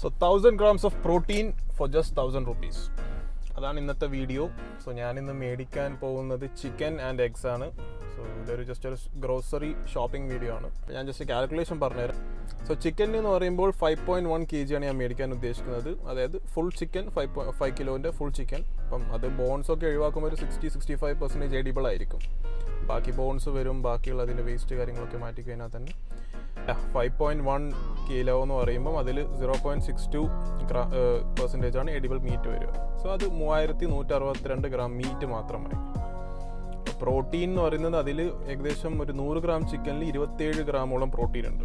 So thousand grams of protein for just thousand rupees അതാണ് ഇന്നത്തെ video so ഞാനിന്ന് മേടിക്കാൻ പോകുന്നത് ചിക്കൻ ആൻഡ് എഗ്സ് ആണ്. സോ ഇതൊരു ജസ്റ്റ് ഒരു ഗ്രോസറി ഷോപ്പിംഗ് വീഡിയോ ആണ്. ഞാൻ ജസ്റ്റ് കാൽക്കുലേഷൻ പറഞ്ഞുതരാം. സോ ചിക്കൻ എന്ന് പറയുമ്പോൾ five point one K G ആണ് ഞാൻ മേടിക്കാൻ ഉദ്ദേശിക്കുന്നത്. അതായത് ഫുൾ ചിക്കൻ ഫൈവ് ഫൈവ് കിലോന്റെ ഫുൾ ചിക്കൻ അപ്പം അത് ബോൺസ് ഒക്കെ ഒഴിവാക്കുമ്പോൾ ഒരു sixty sixty five percentage edible ആയിരിക്കും. ബാക്കി ബോൺസ് വരും ബാക്കിയുള്ള അതിന്റെ വേസ്റ്റ് കാര്യങ്ങളൊക്കെ മാറ്റി കഴിഞ്ഞാൽ തന്നെ ഫൈവ് പോയിന്റ് വൺ കിലോ എന്ന് പറയുമ്പം അതിൽ zero point six two percentage ആണ് എഡിബിൾ മീറ്റ് വരിക. സോ അത് മൂവായിരത്തി നൂറ്റി അറുപത്തിരണ്ട് ഗ്രാം മീറ്റ് മാത്രമായി പ്രോട്ടീൻ എന്ന് പറയുന്നത് അതിൽ ഏകദേശം ഒരു നൂറ് ഗ്രാം ചിക്കനിൽ ഇരുപത്തേഴ് ഗ്രാമോളം പ്രോട്ടീൻ ഉണ്ട്.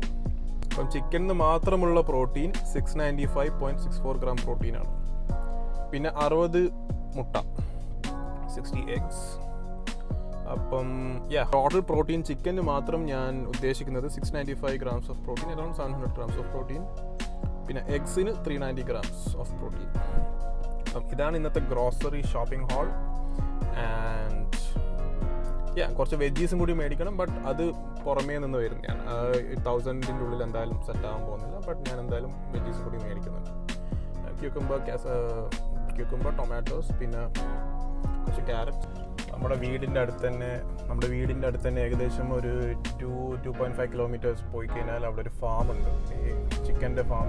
അപ്പം ചിക്കനിൽ മാത്രമുള്ള protein six ninety five point six four gram പ്രോട്ടീനാണ് പിന്നെ അറുപത് മുട്ട സിക്സ്റ്റി എഗ്സ് അപ്പം യാ ടോട്ടൽ പ്രോട്ടീൻ ചിക്കന് മാത്രം ഞാൻ ഉദ്ദേശിക്കുന്നത് six ninety five grams of protein around seven hundred grams of protein പിന്നെ എഗ്സിന് three ninety grams of protein അപ്പം ഇതാണ് ഇന്നത്തെ grocery shopping haul and yeah കുറച്ച് വെജീസും കൂടി മേടിക്കണം ബട്ട് അത് പുറമേ നിന്ന് വരുന്നതാണ്. തൗസൻഡിന്റെ ഉള്ളിൽ എന്തായാലും സെറ്റ് ആകാൻ പോകുന്നില്ല ബട്ട് ഞാൻ എന്തായാലും വെജീസും കൂടി മേടിക്കുന്നുണ്ട്. ക്യൂക്കുംബർ ക്യൂക്കുംബർ ടൊമാറ്റോസ് പിന്നെ കുറച്ച് ക്യാരറ്റ് നമ്മുടെ വീടിന്റെ അടുത്ത് തന്നെ നമ്മുടെ വീടിന്റെ അടുത്ത് തന്നെ ഏകദേശം ഒരു two two point five kilometres പോയി കഴിഞ്ഞാൽ അവിടെ ഒരു ഫാം ഉണ്ട്. ഈ ചിക്കന്റെ ഫാം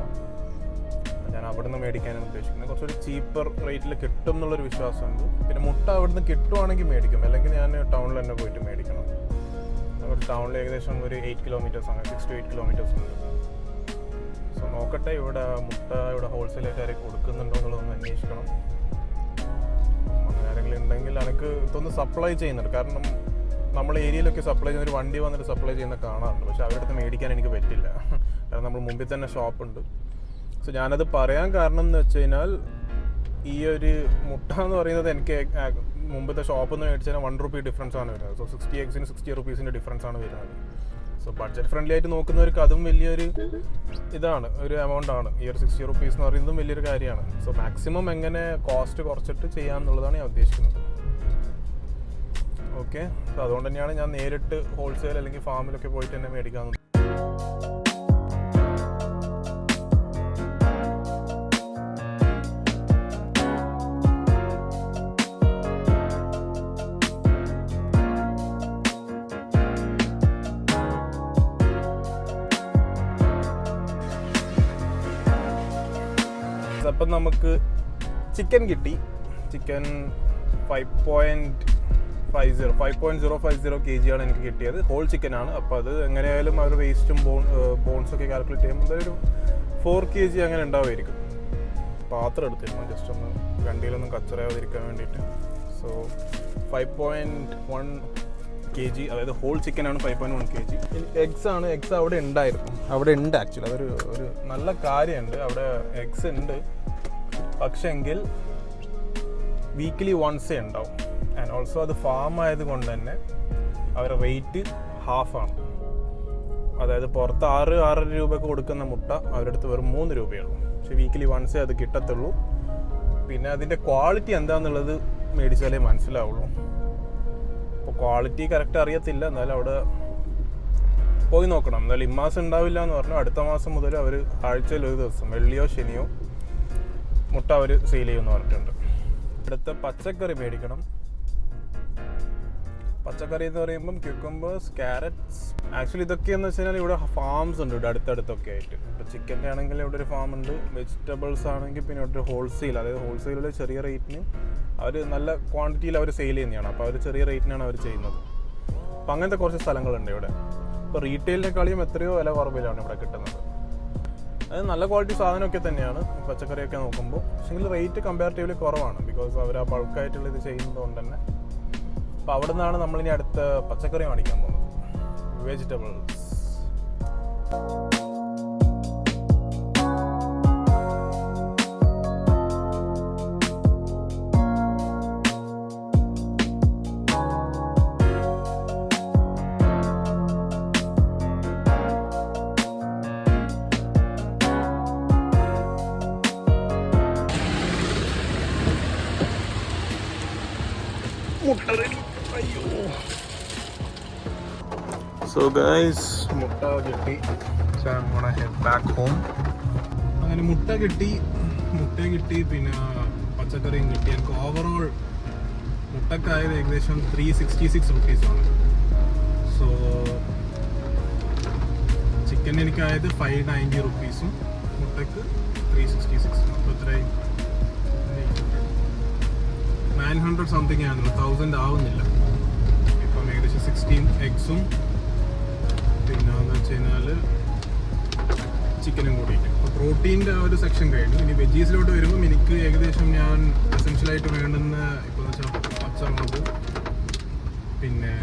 ഞാൻ അവിടെ നിന്ന് മേടിക്കാനാണ് ഉദ്ദേശിക്കുന്നത്. കുറച്ചൊരു ചീപ്പർ റേറ്റിൽ കിട്ടും എന്നുള്ളൊരു വിശ്വാസമുണ്ട്. പിന്നെ മുട്ട അവിടെ നിന്ന് കിട്ടുവാണെങ്കിൽ മേടിക്കും. അല്ലെങ്കിൽ ഞാൻ ടൗണിൽ തന്നെ പോയിട്ട് മേടിക്കണം. അവിടെ ടൗണിൽ ഏകദേശം ഒരു എയ്റ്റ് കിലോമീറ്റേഴ്സ് ആണ് സിക്സ് ടു എയ്റ്റ് കിലോമീറ്റേഴ്സ് ഉണ്ട് സോ നോക്കട്ടെ ഇവിടെ മുട്ട ഇവിടെ ആയിട്ട് കൊടുക്കുന്നുണ്ടോ എന്നുള്ളതൊന്ന് അന്വേഷിക്കണം. ഉണ്ടെങ്കിൽ എനിക്ക് ഇതൊന്ന് സപ്ലൈ ചെയ്യുന്നുണ്ട്. കാരണം നമ്മളെ ഏരിയയിലൊക്കെ സപ്ലൈ ചെയ്യുന്ന ഒരു വണ്ടി വന്നിട്ട് സപ്ലൈ ചെയ്യുന്ന കാണാറുണ്ട്. പക്ഷെ അവരുടെ അടുത്ത് മേടിക്കാൻ എനിക്ക് പറ്റില്ല. കാരണം നമ്മൾ മുമ്പിൽ തന്നെ ഷോപ്പുണ്ട് സോ ഞാനത് പറയാൻ കാരണം എന്ന് വെച്ച് കഴിഞ്ഞാൽ ഈ ഒരു മുട്ട എന്ന് പറയുന്നത് എനിക്ക് മുമ്പത്തെ ഷോപ്പിൽ നിന്ന് മേടിച്ചാൽ വൺ റുപ്പി ഡിഫറൻസ് ആണ് വരുന്നത്. സോ സിക്സ്റ്റി എക്സിന് സിക്സ്റ്റി റുപ്പീസിന്റെ ഡിഫറൻസ് ആണ് വരുന്നത്. സോ ബഡ്ജറ്റ് ഫ്രണ്ട്ലി ആയിട്ട് നോക്കുന്നവർക്ക് അതും വലിയൊരു ഇതാണ്. ഒരു എമൗണ്ട് ആണ്. ഈ ഒരു സിക്സ്റ്റി റുപ്പീസ് എന്ന് പറയുന്നതും വലിയൊരു കാര്യമാണ്. സോ മാക്സിമം എങ്ങനെ കോസ്റ്റ് കുറച്ചിട്ട് ചെയ്യാമെന്നുള്ളതാണ് ഞാൻ ഉദ്ദേശിക്കുന്നത്. ഓക്കെ. സോ അതുകൊണ്ട് തന്നെയാണ് ഞാൻ നേരിട്ട് ഹോൾസെയിൽ അല്ലെങ്കിൽ ഫാമിലൊക്കെ പോയിട്ട് തന്നെ മേടിക്കാൻ അപ്പം നമുക്ക് ചിക്കൻ കിട്ടി. Chicken five point five zero five point zero five zero K G ആണ് എനിക്ക് കിട്ടിയത്. ഹോൾ ചിക്കൻ ആണ്. അപ്പോൾ അത് എങ്ങനെയായാലും അവർ വേസ്റ്റും ബോൺ ബോൺസ് ഒക്കെ കാൽക്കുലേറ്റ് ചെയ്യുമ്പോൾ ഒരു ഫോർ കെ ജി അങ്ങനെ ഉണ്ടാവുമായിരിക്കും. പാത്രം എടുത്തിരുന്നു. ജസ്റ്റ് ഒന്ന് വണ്ടിയിലൊന്നും കച്ചറയാതിരിക്കാൻ വേണ്ടിയിട്ട്. So five point one K G അതായത് ഹോൾ ചിക്കൻ ആണ് five point one K G eggs ആണ്. എഗ്സ് അവിടെ ഉണ്ടായിരുന്നു. അവിടെ ഉണ്ട് ആക്ച്വലി അതൊരു ഒരു നല്ല കാര്യമുണ്ട്. അവിടെ എഗ്സ് ഉണ്ട്. പക്ഷെങ്കിൽ വീക്കിലി വൺസേ ഉണ്ടാവും. ആൻഡ് ഓൾസോ അത് ഫാം ആയതുകൊണ്ട് തന്നെ അവരുടെ റേറ്റ് ഹാഫാണ് അതായത് പുറത്ത് ആറ് ആറര രൂപയ്ക്ക് കൊടുക്കുന്ന മുട്ട അവരുടെ അടുത്ത് വെറും മൂന്ന് രൂപയുള്ളൂ പക്ഷെ വീക്കിലി വൺസേ അത് കിട്ടത്തുള്ളൂ. പിന്നെ അതിന്റെ ക്വാളിറ്റി എന്താണെന്നുള്ളത് മേടിച്ചാലേ മനസ്സിലാവുള്ളൂ. അപ്പോൾ ക്വാളിറ്റി കറക്റ്റ് അറിയത്തില്ല. എന്നാലും അവിടെ പോയി നോക്കണം. എന്നാലും ഇമ്മാസം ഉണ്ടാവില്ല എന്ന് പറഞ്ഞു അടുത്ത മാസം മുതൽ അവർ ആഴ്ചയിൽ ഒരു ദിവസം വെള്ളിയോ ശനിയോ മുട്ട അവർ സെയിൽ ചെയ്യുമെന്ന് പറഞ്ഞിട്ടുണ്ട്. ഇവിടുത്തെ പച്ചക്കറി മേടിക്കണം. പച്ചക്കറി എന്ന് പറയുമ്പം ക്യൂക്കമ്പേഴ്സ് ക്യാരറ്റ്സ് ആക്ച്വലി ഇതൊക്കെ എന്ന് വെച്ച് കഴിഞ്ഞാൽ ഇവിടെ ഫാംസ് ഉണ്ട് ഇവിടെ അടുത്തടുത്തൊക്കെ ആയിട്ട്. ഇപ്പോൾ ചിക്കന്റെ ആണെങ്കിൽ ഇവിടെ ഒരു ഫാം ഉണ്ട്. വെജിറ്റബിൾസ് ആണെങ്കിൽ പിന്നെ ഇവിടെ ഹോൾസെയിൽ അതായത് ഹോൾസെയിലുള്ള ചെറിയ റേറ്റിന് അവർ നല്ല ക്വാണ്ടിറ്റിയിൽ അവർ സെയിൽ ചെയ്യുന്നതാണ്. അപ്പോൾ അവർ ചെറിയ റേറ്റിനാണ് അവർ ചെയ്യുന്നത്. അപ്പം അങ്ങനത്തെ കുറച്ച് സ്ഥലങ്ങളുണ്ട് ഇവിടെ. ഇപ്പോൾ റീറ്റെയിലിനെക്കാളിയും എത്രയോ വില കുറവിലാണ് ഇവിടെ കിട്ടുന്നത്. അത് നല്ല ക്വാളിറ്റി സാധനമൊക്കെ തന്നെയാണ്. പച്ചക്കറിയൊക്കെ നോക്കുമ്പോൾ പക്ഷേ റേറ്റ് കമ്പാരിറ്റീവ്ലി കുറവാണ്. ബിക്കോസ് അവർ ആ ബൾക്കായിട്ടുള്ള ഇത് ചെയ്യുന്നതുകൊണ്ട് തന്നെ അപ്പോൾ അവിടെ നിന്നാണ് നമ്മളിനി അടുത്ത് പച്ചക്കറി മേടിക്കാൻ പോകുന്നത്. വെജിറ്റബിൾസ് അയ്യോ സോ ഗൈസ് മുട്ട കിട്ടി. ഹെഡ് ബാക്ക് ഹോം അങ്ങനെ മുട്ട കിട്ടി. മുട്ട കിട്ടി പിന്നെ പച്ചക്കറിയും കിട്ടി. എനിക്ക് ഓവറോൾ മുട്ടക്കായത് ഏകദേശം ത്രീ സിക്സ്റ്റി സിക്സ് റുപ്പീസാണ് സോ ചിക്കൻ എനിക്കായത് ഫൈവ് നയന്റി റുപ്പീസും മുട്ടക്ക് ത്രീ സിക്സ്റ്റി സിക്സ് അപ്പോൾ ഇത്രയും. നയൻ ഹൺഡ്രഡ് സംതിങ് ആണല്ലോ തൗസൻഡ് ആവുന്നില്ല. ഇപ്പം ഏകദേശം സിക്സ്റ്റീൻ എഗ്സും പിന്നെ എന്ന് വെച്ച് കഴിഞ്ഞാൽ ചിക്കനും കൂടിയിട്ട്. അപ്പോൾ പ്രോട്ടീന്റെ ആ ഒരു സെക്ഷൻ കഴിഞ്ഞു. ഇനി വെജീസിലോട്ട് വരുമ്പം എനിക്ക് ഏകദേശം ഞാൻ എസെൻഷ്യലായിട്ട് വേണ്ടുന്ന ഇപ്പോൾ വെച്ചാൽ പച്ചമുളക് പിന്നെ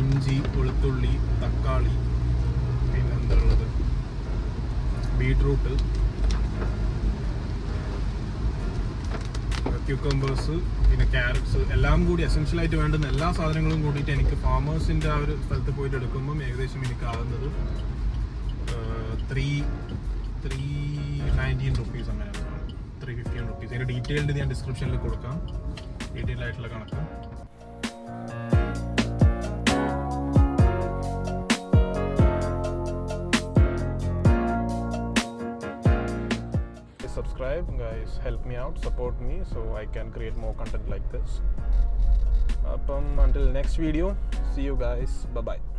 ഇഞ്ചി വെളുത്തുള്ളി തക്കാളി പിന്നെ എന്താ ഉള്ളത്? ബീട്രൂട്ട്. ക്യൂക്കമ്പേഴ്സ് പിന്നെ ക്യാരറ്റ്സ് എല്ലാം കൂടി എസെൻഷ്യലായിട്ട് വേണ്ടുന്ന എല്ലാ സാധനങ്ങളും കൂടിയിട്ട് എനിക്ക് ഫാമേഴ്സിന്റെ ആ ഒരു സ്ഥലത്ത് പോയിട്ട് എടുക്കുമ്പം ഏകദേശം എനിക്ക് ആകുന്നത് ത്രീ ത്രീ നയന്റീൻ റുപ്പീസ് അങ്ങനെ ത്രീ ഫിഫ്റ്റീൻ റുപ്പീസ് അതിന്റെ ഡീറ്റെയിൽഡ് ഞാൻ ഡിസ്ക്രിപ്ഷനിൽ കൊടുക്കാം. ഡീറ്റെയിൽ ആയിട്ടുള്ള കണക്ക്. subscribe guys. Help me out. Support me so i can create more content like this. Um, until next video. See you guys. Bye bye